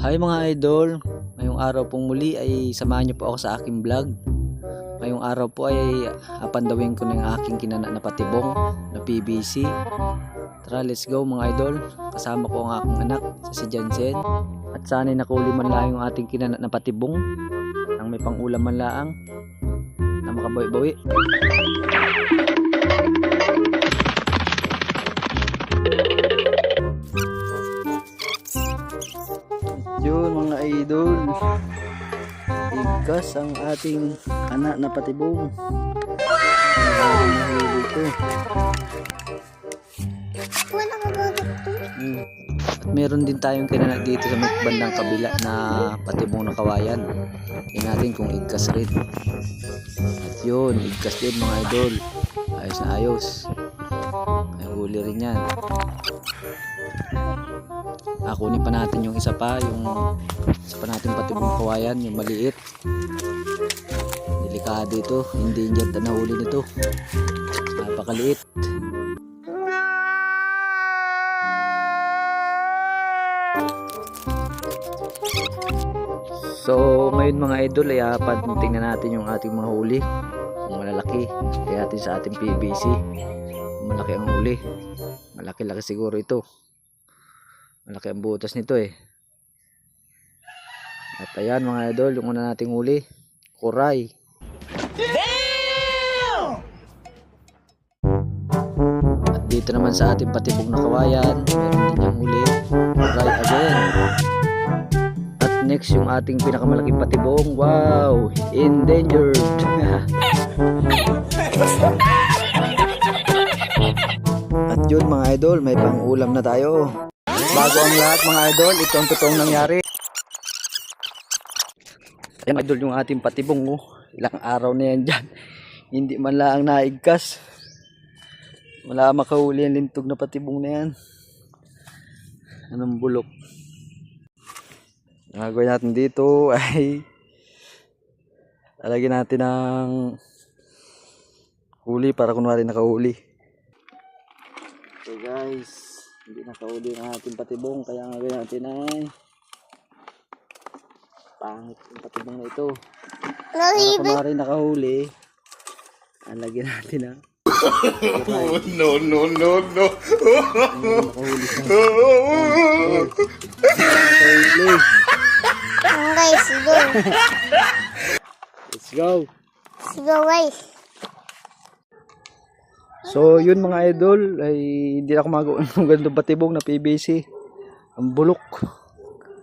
Hi mga idol, ngayong araw pong muli ay samahan niyo po ako sa aking vlog. Ngayong araw po ay apandawin ko yung aking kinana na patibong na PVC. Tara, let's go mga idol. Kasama ko ang aking anak, sa si Jansen. At sana'y nakuli man lang yung ating kinana na patibong nang may pangulam man laang na makabawi-bawi. Yun mga idol. Igkas ang ating anak na patibong. Wala ka ba? Mm. At meron din tayong kinana dito sa may bandang kabila na patibong na kawayan. Tingnan natin kung igkas rin. At yun, igkas din mga idol. Ayos na ayos. Huli rin yan. Ah, kunin pa natin yung isa pa, yung isa pa natin patibong kawayan, yung maliit. Delikado ito, hindi dyan na nahuli nito. Napakaliit. So, ngayon mga idol, ay apat tingnan natin yung ating mga huli. Kung malalaki, kaya natin sa ating PVC. Malaki ang huli. Malaki-laki siguro ito. Malaki ang butas nito eh. At ayan mga idol, yung una nating huli. Kuray. At dito naman sa ating patibog na kawayan, meron din yung huli. Kuray again. At next yung ating pinakamalaking patibong. Wow! Endangered! At yun mga idol, may pang-ulam na tayo. Bago ang lahat mga idol, ito ang totoong nangyari. Ayan idol yung ating patibong oh. Ilang araw na yan dyan. Hindi man lang naigkas. Wala makahuli ang lintog na patibong na yan. Anong bulok? Ang natin dito ay lalagyan natin ng huli para kunwari nakahuli. So guys, hindi nakahuli ang ating patibong kaya ang gagawin natin ay pangit yung patibong na ito. Para Nahibig. kunwari nakahuli, lalagyan natin ng no, no, no, no. nakahuli siya. Nakahuli. Ang guys, go. Let's go! Sigo guys. So, yun mga idol, ay hindi ako magawa ng ganitong patibong na PVC. Ang bulok.